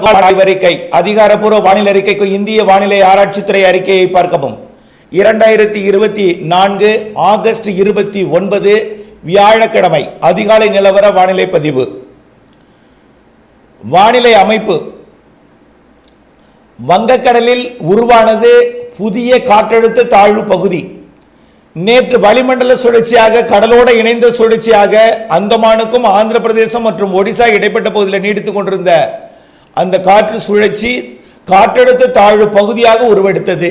ஆய்வறிக்கை அதிகாரப்பூர்வ வானிலை அறிக்கைக்கு இந்திய வானிலை ஆராய்ச்சித்துறை அறிக்கையை பார்க்கவும். இரண்டாயிரத்தி இருபத்தி நான்கு ஆகஸ்ட் இருபத்தி ஒன்பது வியாழக்கிழமை அதிகாலை நிலவர வானிலை பதிவு. வானிலை அமைப்பு. வங்கக்கடலில் உருவானது புதிய காற்றழுத்த தாழ்வு பகுதி. நேற்று வளிமண்டல சுழற்சியாக கடலோடு இணைந்த சுழற்சியாக அந்தமானுக்கும் ஆந்திர பிரதேசம் மற்றும் ஒடிசா இடைப்பட்ட பகுதியில் நீடித்துக் கொண்டிருந்த அந்த காற்று சுழற்சி காற்றழுத்த தாழ்வு பகுதியாக உருவெடுத்தது.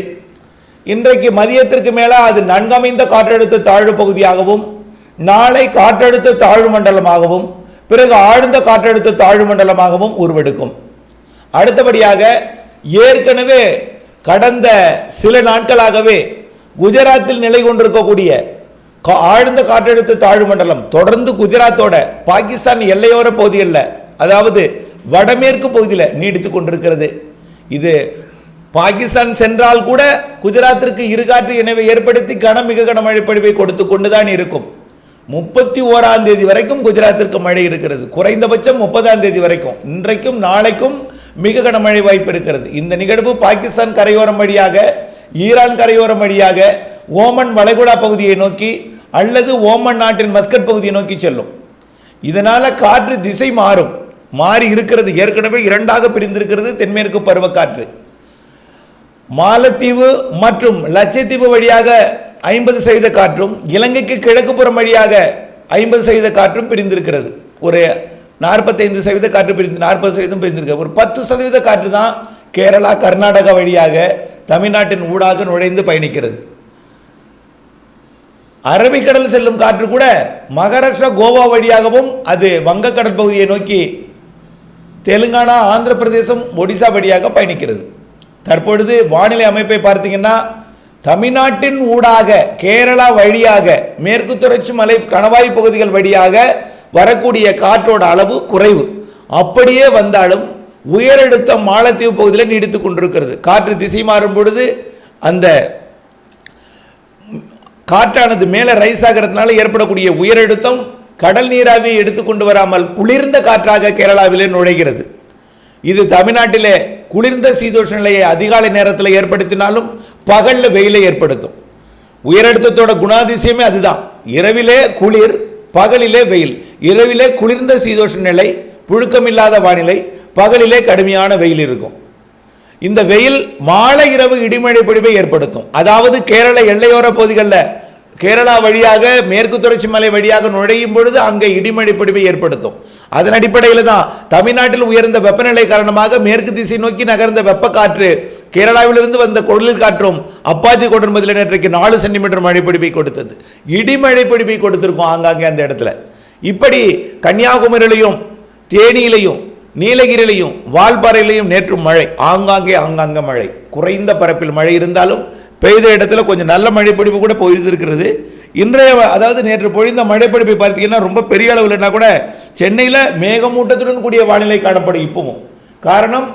இன்றைக்கு மதியத்திற்கு மேலே அது நன்கமைந்த காற்றழுத்த தாழ்வு பகுதியாகவும் நாளை காற்றழுத்த தாழ்வு மண்டலமாகவும் பிறகு ஆழ்ந்த காற்றழுத்த தாழ்வு மண்டலமாகவும் உருவெடுக்கும். அடுத்தபடியாக ஏற்கனவே கடந்த சில நாட்களாகவே குஜராத்தில் நிலை கொண்டிருக்கக்கூடிய கா- ஆழ்ந்த காற்றழுத்த தாழ்வு மண்டலம் தொடர்ந்து குஜராத்தோட பாகிஸ்தான் எல்லையோர பகுதிகளில் அதாவது வடமேற்கு பகுதியில் நீடித்துக் கொண்டிருக்கிறது. இது பாகிஸ்தான் சென்றால் கூட குஜராத்திற்கு இருகாற்று இணைவை ஏற்படுத்தி கன மிக கன மழைப்பொழிவை கொடுத்து கொண்டுதான் இருக்கும். முப்பத்தி ஓராம் தேதி வரைக்கும் குஜராத்திற்கு மழை இருக்கிறது. குறைந்தபட்சம் முப்பதாம் தேதி வரைக்கும். இன்றைக்கும் நாளைக்கும் மிக கனமழை வாய்ப்பு இருக்கிறது. இந்த நிகழ்வு பாகிஸ்தான் கரையோரம் வழியாக ஈரான் கரையோரம் வழியாக ஓமன் வளைகுடா பகுதியை நோக்கி அல்லது ஓமன் நாட்டின் மஸ்கட் பகுதியை நோக்கி செல்லும். இதனால காற்று திசை மாறும். மாறி இருக்கிறது ஏற்கனவே இரண்டாக பிரிந்திருக்கிறது தென்மேற்கு பருவக்காற்று. மாலத்தீவு மற்றும் லட்சத்தீவு வழியாக ஐம்பது சதவீத காற்றும் இலங்கைக்கு கிழக்கு புறம் வழியாக ஐம்பது சதவீத காற்றும் பிரிந்திருக்கிறது. ஒரு நாற்பத்தைந்து சதவீத காற்று பிரிந்து நாற்பது சதவீதம் பிரிந்திருக்கு ஒரு பத்து சதவீத காற்று தான் கேரளா கர்நாடகா வழியாக தமிழ்நாட்டின் ஊடாக நுழைந்து பயணிக்கிறது. அரபிக்கடல் செல்லும் காற்று கூட மகாராஷ்டிரா கோவா வழியாகவும் அது வங்கக்கடல் பகுதியை நோக்கி தெலுங்கானா ஆந்திர பிரதேசம் ஒடிசா வழியாக பயணிக்கிறது. தற்பொழுது வானிலை அமைப்பை பார்த்தீங்கன்னா தமிழ்நாட்டின் ஊடாக கேரளா வழியாக மேற்கு தொடர்ச்சி மலை கணவாய் பகுதிகள் வழியாக வரக்கூடிய காற்றோட அளவு குறைவு. அப்படியே வந்தாலும் உயரழுத்தம் மாலத்தீவு பகுதியில் நீடித்துக் கொண்டிருக்கிறது. காற்று திசை மாறும் பொழுது அந்த காற்றானது மேலே ரைஸ் ஆகிறதுனால ஏற்படக்கூடிய உயரழுத்தம் கடல் நீராவியை எடுத்துக்கொண்டு வராமல் குளிர்ந்த காற்றாக கேரளாவிலே நுழைகிறது. இது தமிழ்நாட்டிலே குளிர்ந்த சீதோஷ நிலையை அதிகாலை நேரத்தில் ஏற்படுத்தினாலும் பகலில் வெயிலை ஏற்படுத்தும். உயரழுத்தத்தோட குணாதிசயமே அதுதான். இரவிலே குளிர் பகலிலே வெயில். இரவிலே குளிர்ந்த சீதோஷ நிலை புழுக்கமில்லாத வானிலை பகலிலே கடுமையான வெயில் இருக்கும். இந்த வெயில் மாலை இரவு இடிமழை பொழிவை ஏற்படுத்தும். அதாவது கேரள எல்லையோர பகுதிகளில் கேரளா வழியாக மேற்கு தொடர்ச்சி மலை வழியாக நுழையும் பொழுது அங்கே இடிமழை பிடிப்பை ஏற்படுத்தும். அதன் அடிப்படையில் தான் தமிழ்நாட்டில் உயர்ந்த வெப்பநிலை காரணமாக மேற்கு திசை நோக்கி நகர்ந்த வெப்பக்காற்று கேரளாவிலிருந்து வந்த குடலில் காற்றும் அப்பாச்சி கொடர்மதில் நேற்றைக்கு நாலு சென்டிமீட்டர் மழை பிடிப்பை கொடுத்தது. இடிமழை பிடிப்பை கொடுத்திருக்கும் ஆங்காங்கே அந்த இடத்துல. இப்படி கன்னியாகுமரியிலையும் தேனியிலையும் நீலகிரியிலையும் வால்பாறையிலையும் நேற்று மழை. ஆங்காங்கே ஆங்காங்கே மழை. குறைந்த பரப்பில் மழை இருந்தாலும் பெய்த இடத்துல கொஞ்சம் நல்ல மழைப்பிடிப்பு கூட பொழிந்திருக்கிறது இன்றைய அதாவது நேற்று பொழிந்த மழைப்பிடிப்பை பார்த்தீங்கன்னா ரொம்ப பெரிய அளவில்னா கூட சென்னையில் மேகமூட்டத்துடன் கூடிய வானிலை காணப்படும் இப்பவும். காரணம்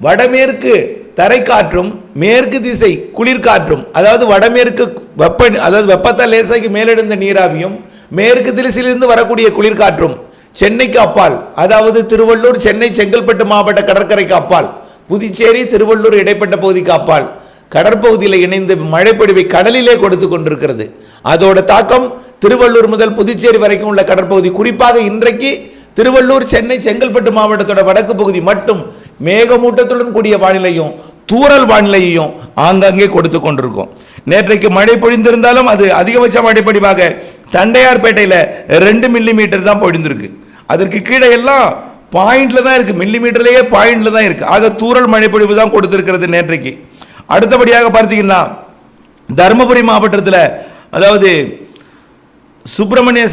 வடமேற்கு தரைக்காற்றும் மேற்கு திசை குளிர்காற்றும் அதாவது வடமேற்கு வெப்ப அதாவது வெப்பத்தால் லேசாக்கி மேலெழுந்த நீராவியும் மேற்கு திசையிலிருந்து வரக்கூடிய குளிர்காற்றும் சென்னைக்கு அப்பால் அதாவது திருவள்ளூர் சென்னை செங்கல்பட்டு மாவட்ட கடற்கரைக்கு அப்பால் புதுச்சேரி திருவள்ளூர் இடைப்பட்ட பகுதிக்கு அப்பால் கடற்பகுதியில் இணைந்து மழைப்பொழிவை கடலிலே கொடுத்து கொண்டிருக்கிறது. அதோட தாக்கம் திருவள்ளூர் முதல் புதுச்சேரி வரைக்கும் உள்ள கடற்பகுதி. குறிப்பாக இன்றைக்கு திருவள்ளூர் சென்னை செங்கல்பட்டு மாவட்டத்தோட வடக்கு பகுதி மட்டும் மேகமூட்டத்துடன் கூடிய வானிலையும் தூரல் வானிலையையும் ஆங்காங்கே கொடுத்து கொண்டிருக்கும். நேற்றைக்கு மழை பொழிந்திருந்தாலும் அது அதிகபட்ச மழைப்படிவாக தண்டையார்பேட்டையில் ரெண்டு மில்லி மீட்டர் தான் பொழிந்திருக்கு. அதற்கு கீழே எல்லாம் பாயிண்ட்ல தான் இருக்கு. மில்லி மீட்டர்லேயே பாயிண்ட்ல தான் இருக்கு. ஆக தூரல் மழைப்பொழிவு தான் கொடுத்திருக்கிறது நேற்றைக்கு. அடுத்தபடியாக பார்த்தீங்கன்னா தருமபுரி மாவட்டத்தில் அதாவது சுப்பிரமணிய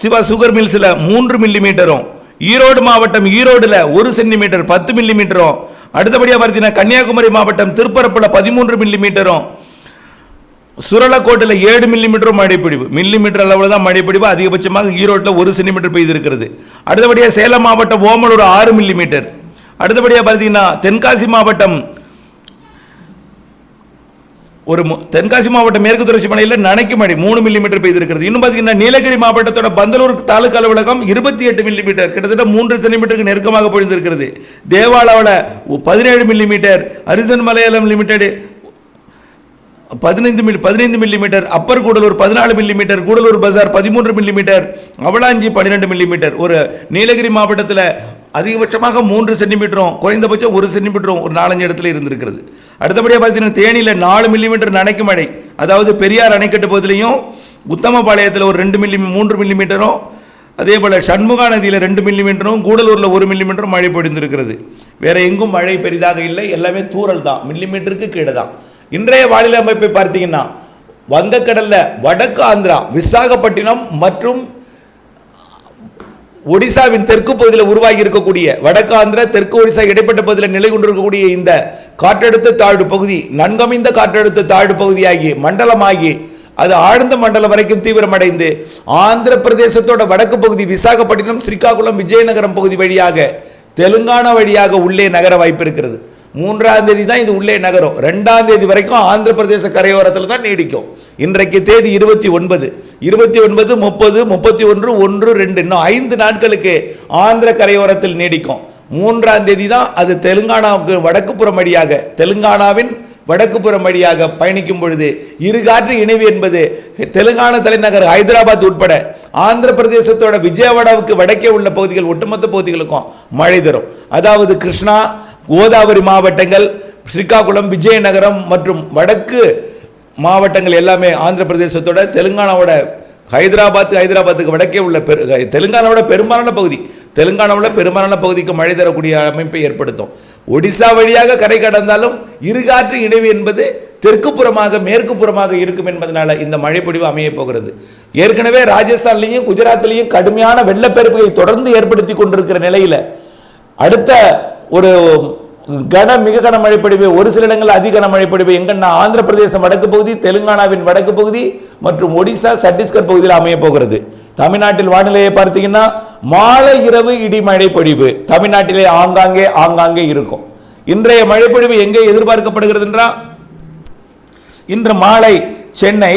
சிவா சுகர் மில்ஸில் மூன்று மில்லி மீட்டரும் ஈரோடு மாவட்டம் ஈரோடில் ஒரு சென்டிமீட்டர் பத்து மில்லி மீட்டரும் அடுத்தபடியாக பார்த்தீங்கன்னா கன்னியாகுமரி மாவட்டம் திருப்பரப்பில் பதிமூன்று மில்லி மீட்டரும் சுரலக்கோட்டில் ஏழு மில்லி மீட்டரும் மழைப்பிடிவு. மில்லி மீட்டர் அளவில் தான் மழைப்பிடிவு அதிகபட்சமாக ஈரோட்டில் ஒரு சென்டிமீட்டர் பெய்திருக்கிறது. அடுத்தபடியாக சேலம் மாவட்டம் ஓமலூர் ஆறு மில்லி மீட்டர் அடுத்தபடியாக பார்த்தீங்கன்னா தென்காசி மாவட்டம் ஒரு தென்காசி மாவட்டம் மேற்கு தொடர்ச்சி மலையில் நனைக்கு மழை மூணு மில்லிமீட்டர் பெய்திருக்கிறது. இன்னும் பார்த்தீங்கன்னா நீலகிரி மாவட்டத்தோட பந்தலூர் தாலுக்கா அலுவலகம் இருபத்தி எட்டு மில்லிமீட்டர் கிட்டத்தட்ட மூன்று சென்டிமீட்டருக்கு நெருக்கமாக பொழிந்திருக்கிறது. தேவாலாவில் பதினேழு மில்லிமீட்டர் அரிசன் மலையாளம் லிமிடெட் பதினைந்து மில்லி பதினைந்து மில்லிமீட்டர் அப்பர் கூடலூர் பதினாலு மில்லிமீட்டர் கூடலூர் பஜார் பதிமூன்று மில்லிமீட்டர் அவலாஞ்சி பன்னிரெண்டு மில்லிமீட்டர் ஒரு நீலகிரி மாவட்டத்தில் அதிகபட்சமாக மூன்று சென்டிமீட்டரும் குறைந்தபட்சம் ஒரு சென்டிமீட்டரும் ஒரு நாலஞ்சு இடத்துல இருந்திருக்கிறது. அடுத்தபடியாக பார்த்தீங்கன்னா தேனியில் நாலு மில்லிமீட்டர் நனைக்கும் மழை அதாவது பெரியார் அணைக்கட்டு பகுதியிலையும் உத்தமபாளையத்தில் ஒரு ரெண்டு மில்லி மூன்று மில்லிமீட்டரும் அதே போல் சண்முகா நதியில் ரெண்டு மில்லிமீட்டரும் கூடலூரில் ஒரு மில்லிமீட்டரும் மழை பொழிந்திருக்கிறது. வேறு எங்கும் மழை பெரிதாக இல்லை எல்லாமே தூறல் தான் மில்லிமீட்டருக்கு கீழே தான் இன்றைய வானிலை அமைப்பை பார்த்தீங்கன்னா வங்கக்கடலில் வடக்கு ஆந்திரா விசாகப்பட்டினம் மற்றும் ஒடிசாவின் தெற்கு பகுதியில் உருவாகி இருக்கக்கூடிய வடக்கு ஆந்திரா தெற்கு ஒடிசா இடைப்பட்ட பகுதியில் நிலை கொண்டிருக்கக்கூடிய இந்த காற்றழுத்த தாழ்வு பகுதி நன்கமைந்த காற்றழுத்த தாழ்வு பகுதியாகி மண்டலமாகி அது ஆழ்ந்த மண்டலம் வரைக்கும் தீவிரமடைந்து ஆந்திர பிரதேசத்தோட வடக்கு பகுதி விசாகப்பட்டினம் ஸ்ரீகாகுளம் விஜயநகரம் பகுதி வழியாக தெலுங்கானா வழியாக உள்ளே நகர வாய்ப்பு இருக்கிறது. மூன்றாம் தேதி தான் இது உள்ளே நகரும். ரெண்டாம் தேதி வரைக்கும் ஆந்திர பிரதேச கரையோரத்தில் தான் நீடிக்கும். இன்றைக்கு தேதி இருபத்தி ஒன்பது. இருபத்தி ஒன்பது முப்பது முப்பத்தி ஒன்று ஒன்று ரெண்டு. இன்னும் ஐந்து நாட்களுக்கு ஆந்திர கரையோரத்தில் நீடிக்கும். மூன்றாம் தேதி தான் அது தெலுங்கானாவுக்கு வடக்குப்புறம் வழியாக தெலுங்கானாவின் வடக்குப்புறம் வழியாக பயணிக்கும் பொழுது இருகாற்று இணைவு என்பது தெலுங்கானா தலைநகர் ஹைதராபாத் உட்பட ஆந்திர பிரதேசத்தோட விஜயவாடாவுக்கு வடக்கே உள்ள பகுதிகள் ஒட்டுமொத்த பகுதிகளுக்கும் மழை தரும். அதாவது கிருஷ்ணா கோதாவரி மாவட்டங்கள் ஸ்ரீகாகுளம் விஜயநகரம் மற்றும் வடக்கு மாவட்டங்கள் எல்லாமே ஆந்திர பிரதேசத்தோட தெலுங்கானாவோட ஹைதராபாத் ஹைதராபாத்துக்கு வடக்கே உள்ள பெரு தெலுங்கானாவோட பெரும்பாலான பகுதி தெலுங்கானாவில் பெரும்பாலான பகுதிக்கு மழை தரக்கூடிய அமைப்பை ஏற்படுத்தும். ஒடிசா வழியாக கரை கடந்தாலும் இருகாற்று இணைவு என்பது தெற்கு புறமாக மேற்கு புறமாக இருக்கும் என்பதனால இந்த மழைப்பொழிவு அமையப் போகிறது. ஏற்கனவே ராஜஸ்தான்லையும் குஜராத்லையும் கடுமையான வெள்ளப்பெருப்பை தொடர்ந்து ஏற்படுத்தி கொண்டிருக்கிற நிலையில் அடுத்த ஒரு கன மிக கன மழைப்பொழிவு ஒரு சில இடங்கள் அதிக கன மழைப்பொழிவு எங்கன்னா ஆந்திர பிரதேசம் வடக்கு பகுதி தெலுங்கானாவின் வடக்கு பகுதி மற்றும் ஒடிசா சத்தீஸ்கர் பகுதியில் அமைய போகிறது. தமிழ்நாட்டில் வானிலையை பார்த்தீங்கன்னா மாலை இரவு இடிமழை பொழிவு. தமிழ்நாட்டிலே ஆங்காங்கே ஆங்காங்கே இருக்கும். இன்றைய மழைப்பொழிவு எங்கே எதிர்பார்க்கப்படுகிறது என்றால் இன்று மாலை சென்னை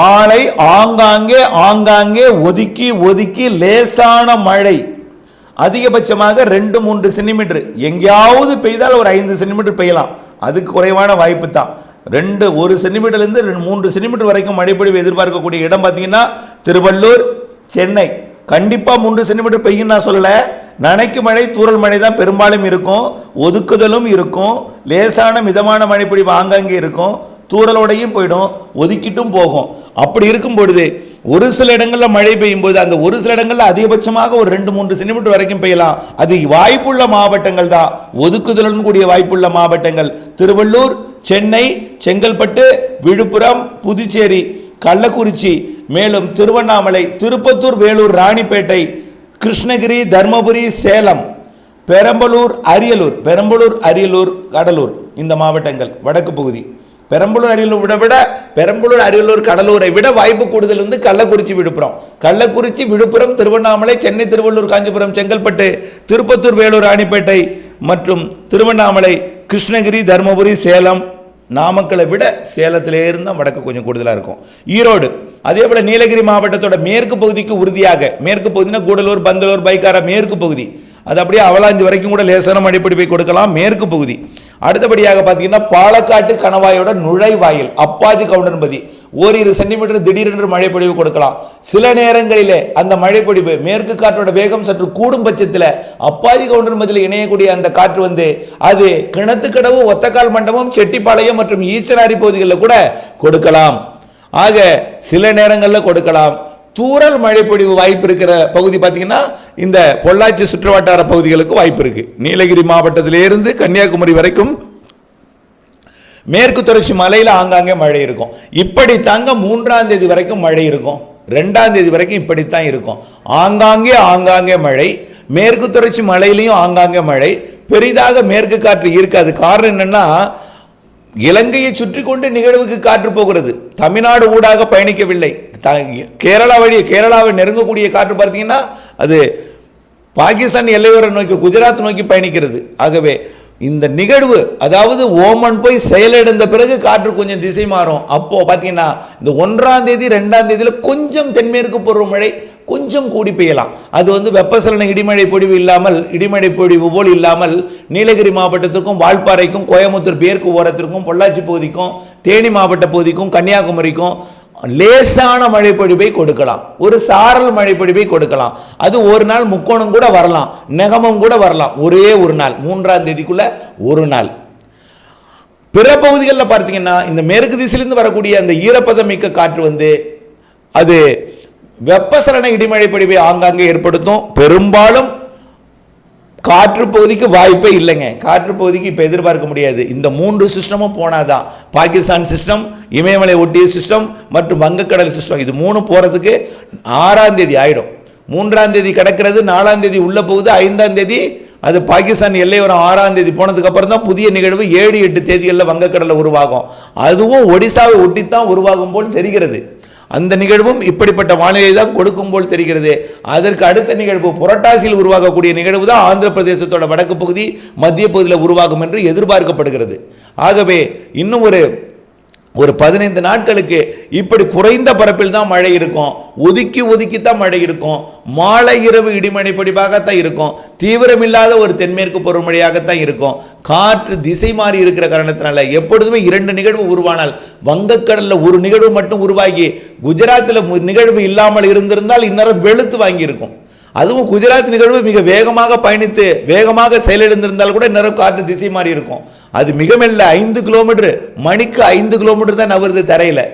மாலை ஆங்காங்கே ஆங்காங்கே ஒதுக்கி ஒதுக்கி லேசான மழை. அதிகபட்சமாக ரெண்டு மூன்று சென்டிமீட்டர். எங்கேயாவது பெய்தால் ஒரு ஐந்து சென்டிமீட்டர் பெய்யலாம். அதுக்கு குறைவான வாய்ப்பு தான். ரெண்டு ஒரு சென்டிமீட்டர்லேருந்து ரெண்டு மூன்று சென்டிமீட்டர் வரைக்கும் மழைப்பொழிவு எதிர்பார்க்கக்கூடிய இடம் பார்த்தீங்கன்னா திருவள்ளூர் சென்னை. கண்டிப்பாக மூன்று சென்டிமீட்டர் பெய்யும் நான் சொல்லலை. நனைக்கு மழை தூரல் மழை தான் பெரும்பாலும் இருக்கும். ஒதுக்குதலும் இருக்கும். லேசான மிதமான மழைப்பொழிவு ஆங்காங்கே இருக்கும். தூறலோடையும் போயிடும். ஒதுக்கிட்டும் போகும். அப்படி இருக்கும் பொழுது ஒரு சில இடங்களில் மழை பெய்யும் போது அந்த ஒரு சில இடங்களில் அதிகபட்சமாக ஒரு ரெண்டு மூன்று சென்டிமீட்டர் வரைக்கும் பெய்யலாம். அது வாய்ப்புள்ள மாவட்டங்கள் தான். ஒதுக்குதலுடன் கூடிய வாய்ப்புள்ள மாவட்டங்கள். திருவள்ளூர் சென்னை செங்கல்பட்டு விழுப்புரம் புதுச்சேரி கள்ளக்குறிச்சி மேலும் திருவண்ணாமலை திருப்பத்தூர் வேலூர் ராணிப்பேட்டை கிருஷ்ணகிரி தர்மபுரி சேலம் பெரம்பலூர் அரியலூர் பெரம்பலூர் அரியலூர் கடலூர் இந்த மாவட்டங்கள் வடக்கு பகுதி. பெரம்பலூர் அரியலூர் விட விட பெரம்பலூர் அரியலூர் கடலூரை விட வாய்ப்பு கூடுதல் வந்து கள்ளக்குறிச்சி விழுப்புரம். கள்ளக்குறிச்சி விழுப்புரம் திருவண்ணாமலை சென்னை திருவள்ளூர் காஞ்சிபுரம் செங்கல்பட்டு திருப்பத்தூர் வேலூர் ராணிப்பேட்டை மற்றும் திருவண்ணாமலை கிருஷ்ணகிரி தருமபுரி சேலம் நாமக்கலை விட சேலத்திலே இருந்தால் வடக்கு கொஞ்சம் கூடுதலாக இருக்கும். ஈரோடு அதே போல் நீலகிரி மாவட்டத்தோட மேற்கு பகுதிக்கு உறுதியாக மேற்கு பகுதினா கூடலூர் பந்தலூர் பைக்காரா மேற்கு பகுதி. அது அப்படியே அவலாஞ்சி வரைக்கும் கூட லேசான மழைப்பிடிப்பை கொடுக்கலாம் மேற்கு பகுதி. அடுத்தபடியாக பார்த்தீங்கன்னா பாலக்காட்டு கணவாயோட நுழைவாயில் அப்பாஜி கவுண்டன்பதி ஓரிரு சென்டிமீட்டர் திடீரென்று மழைப்பொழிவு கொடுக்கலாம். சில நேரங்களிலே அந்த மழைப்பொழிவு மேற்கு காற்றோட வேகம் சற்று கூடும் பட்சத்தில் அப்பாஜி கவுண்டன்பதியில் இணையக்கூடிய அந்த காற்று வந்து அது கிணத்துக்கடவு ஒத்தக்கால் மண்டபம் செட்டிப்பாளையம் மற்றும் ஈச்சனாரி பகுதிகளில் கூட கொடுக்கலாம். ஆக சில நேரங்களில் கொடுக்கலாம். தூறல் மழைப்பொழிவு வாய்ப்பு இருக்கிற பகுதி பார்த்தீங்கன்னா இந்த பொள்ளாச்சி சுற்றுவட்டார பகுதிகளுக்கு வாய்ப்பு இருக்கு. நீலகிரி மாவட்டத்திலிருந்து கன்னியாகுமரி வரைக்கும் மேற்கு தொடர்ச்சி மலையில் ஆங்காங்கே மழை இருக்கும். இப்படி தாங்க மூன்றாம் தேதி வரைக்கும் மழை இருக்கும். ரெண்டாம் தேதி வரைக்கும் இப்படித்தான் இருக்கும். ஆங்காங்கே ஆங்காங்கே மழை மேற்கு தொடர்ச்சி மலையிலையும் ஆங்காங்கே மழை. பெரிதாக மேற்கு காற்று இருக்காது. காரணம் என்னென்னா இலங்கையை சுற்றி கொண்டு நிகழ்வுக்கு காற்று போகிறது. தமிழ்நாடு ஊடாக பயணிக்கவில்லை. த- கேரளா வழி கேரளாவை நெருங்கக்கூடிய காற்று பார்த்தீங்கன்னா அது பாகிஸ்தான் எல்லையோரை நோக்கி குஜராத் நோக்கி பயணிக்கிறது. ஆகவே இந்த நிகழ்வு அதாவது ஓமன் போய் செயலிழந்த பிறகு காற்று கொஞ்சம் திசை மாறும். அப்போது பார்த்தீங்கன்னா இந்த ஒன்றாம் தேதி ரெண்டாம் தேதியில் கொஞ்சம் தென்மேற்கு பருவமழை கொஞ்சம் கூடி பெய்யலாம். அது வந்து வெப்பசலன இடிமழை பொழிவு இல்லாமல் இடிமழை பொழிவு போல் இல்லாமல் நீலகிரி மாவட்டத்திற்கும் வால்பாறைக்கும் கோயம்புத்தூர் பேர்க்கு ஓரத்திற்கும் பொள்ளாச்சி பகுதிக்கும் தேனி மாவட்ட பகுதிக்கும் கன்னியாகுமரிக்கும் லேசான மழைப்பொழிவை கொடுக்கலாம். ஒரு சாரல் மழைப்பொழிவை கொடுக்கலாம். அது ஒரு நாள் முக்கோணம் கூட வரலாம். நெகமும் கூட வரலாம். ஒரே ஒரு நாள். மூன்றாம் தேதிக்குள்ள ஒரு நாள். பிற பகுதிகளில் பார்த்தீங்கன்னா இந்த மேற்கு திசையிலிருந்து வரக்கூடிய அந்த ஈரப்பதம் மிக்க காற்று வந்து அது வெப்பசலன இடிமழை பொழிவை ஆங்காங்கே ஏற்படுத்தும். பெரும்பாலும் காற்று பகுதிக்கு வாய்ப்பே இல்லைங்க. காற்று பகுதிக்கு இப்போ எதிர்பார்க்க முடியாது. இந்த மூன்று சிஸ்டமும் போனாதான். பாகிஸ்தான் சிஸ்டம் இமயமலை ஒட்டிய சிஸ்டம் மற்றும் வங்கக்கடல் சிஸ்டம். இது மூணு போகிறதுக்கு ஆறாம் தேதி ஆயிடும். மூன்றாம் தேதி கிடக்கிறது நாலாம் தேதி உள்ள போகுது ஐந்தாம் தேதி அது பாகிஸ்தான் எல்லையோரம் ஆறாம் தேதி போனதுக்கப்புறம் தான் புதிய நிகழ்வு ஏழு எட்டு தேதிகளில் வங்கக்கடலில் உருவாகும். அதுவும் ஒடிசாவை ஒட்டித்தான் உருவாகும் போல் தெரிகிறது. அந்த நிகழ்வும் இப்படிப்பட்ட வானிலை தான் கொடுக்கும் போல் தெரிகிறது. அதற்கு அடுத்த நிகழ்வு புரட்டாசியில் உருவாகக்கூடிய நிகழ்வு தான் ஆந்திர பிரதேசத்தோட வடக்கு பகுதி மத்திய பகுதியில் உருவாகும் என்று எதிர்பார்க்கப்படுகிறது. ஆகவே இன்னும் ஒரு ஒரு பதினைந்து நாட்களுக்கு இப்படி குறைந்த பரப்பில் தான் மழை இருக்கும். ஒதுக்கி ஒதுக்கி தான் மழை இருக்கும். மாலை இரவு இடிமழை படிப்பாகத்தான் இருக்கும். தீவிரமில்லாத ஒரு தென்மேற்கு பருவமழையாகத்தான் இருக்கும். காற்று திசை மாறி இருக்கிற காரணத்தினால எப்பொழுதுமே இரண்டு நிகழ்வு உருவானால் வங்கக்கடலில் ஒரு நிகழ்வு மட்டும் உருவாகி குஜராத்தில் மு- நிகழ்வு இல்லாமல் இருந்திருந்தால் இந்நேரம் வெளுத்து வாங்கியிருக்கும். அதுவும் குஜராத் நிகழ்வு மிக வேகமாக பயணித்து வேகமாக செயலிழந்திருந்தால் கூட இந்நேரம் காற்று திசை மாறி இருக்கும். அது மிக மெல்ல ஐந்து கிலோமீட்டர் மணிக்கு ஐந்து கிலோமீட்டர் தான் நகருது தரையில்.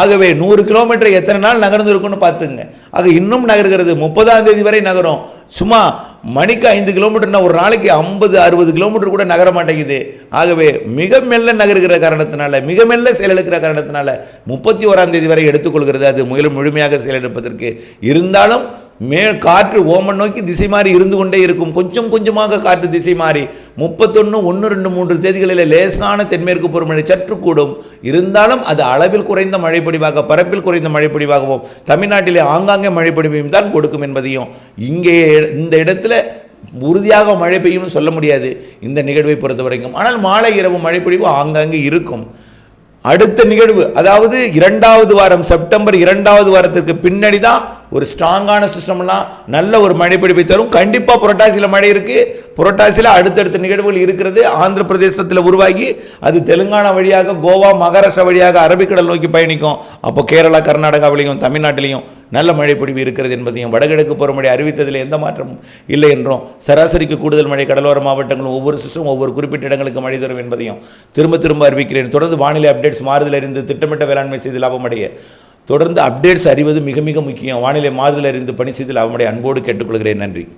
ஆகவே நூறு கிலோமீட்டர் எத்தனை நாள் நகர்ந்து இருக்குன்னு பார்த்துங்க ஆக இன்னும் நகர்கிறது முப்பதாம் தேதி வரை நகரும். சும்மா மணிக்கு ஐந்து கிலோமீட்டர்னா ஒரு நாளைக்கு ஐம்பது அறுபது கிலோமீட்டர் கூட நகர மாட்டேங்குது. ஆகவே மிக மெல்ல நகருகிற காரணத்தினால மிக மெல்ல செயலெடுக்கிற காரணத்தினால முப்பத்தி ஓராம் தேதி வரை எடுத்துக்கொள்கிறது. அது முயலும் முழுமையாக செயலெடுப்பதற்கு இருந்தாலும் மேல் காற்று ஓமன் நோக்கி திசை மாறி இருந்து கொண்டே இருக்கும். கொஞ்சம் கொஞ்சமாக காற்று திசை மாறி. முப்பத்தொன்று ஒன்று ரெண்டு மூன்று தேதிகளில் லேசான தென்மேற்கு பருவமழை சற்று கூடும். இருந்தாலும் அது அளவில் குறைந்த மழைப்பொடிவாக பரப்பில் குறைந்த மழைப்பொடிவாகவும் தமிழ்நாட்டிலே ஆங்காங்கே மழைப்பொடிவையும் தான் கொடுக்கும் என்பதையும் இங்கே இந்த இடத்துல உறுதியாக மழை பெய்யும்னு சொல்ல முடியாது. இந்த நிகழ்வை பொறுத்த வரைக்கும் ஆனால் மாலை இரவு மழைப்பொழிவு ஆங்காங்கே இருக்கும். அடுத்த நிகழ்வு அதாவது இரண்டாவது வாரம் செப்டம்பர் இரண்டாவது வாரத்திற்கு பின்னாடி தான் ஒரு ஸ்ட்ராங்கான சிஸ்டம்லாம் நல்ல ஒரு மழைப்பிடிப்பை தரும். கண்டிப்பாக புரட்டாசியில் மழை இருக்குது புரட்டாசியில் அடுத்தடுத்த நிகழ்வுகள் இருக்கிறது. ஆந்திர பிரதேசத்தில் உருவாகி அது தெலுங்கானா வழியாக கோவா மகாராஷ்டிரா வழியாக அரபிக்கடல் நோக்கி பயணிக்கும். அப்போ கேரளா கர்நாடகாவிலையும் தமிழ்நாட்டிலையும் நல்ல மழைப்பொழிவு இருக்கிறது என்பதையும் வடகிழக்கு பருவமழை அறிவித்ததில் எந்த மாற்றமும் இல்லை என்றும் சராசரிக்கு கூடுதல் மழை கடலோர மாவட்டங்களும் ஒவ்வொரு சிஸ்டம் ஒவ்வொரு குறிப்பிட்ட இடங்களுக்கு மழை தரும் என்பதையும் திரும்ப திரும்ப அறிவிக்கிறேன். தொடர்ந்து வானிலை அப்டேட்ஸ் மாறுதல் அறிந்து திட்டமிட்ட வேளாண்மை செய்து லாபமடைய. தொடர்ந்து அப்டேட்ஸ் அறிவது மிக மிக முக்கியம். வானிலை மாறுதல் அறிந்து பணி செய்தல் அவனுடைய அன்போடு கேட்டுக்கொள்கிறேன். நன்றி.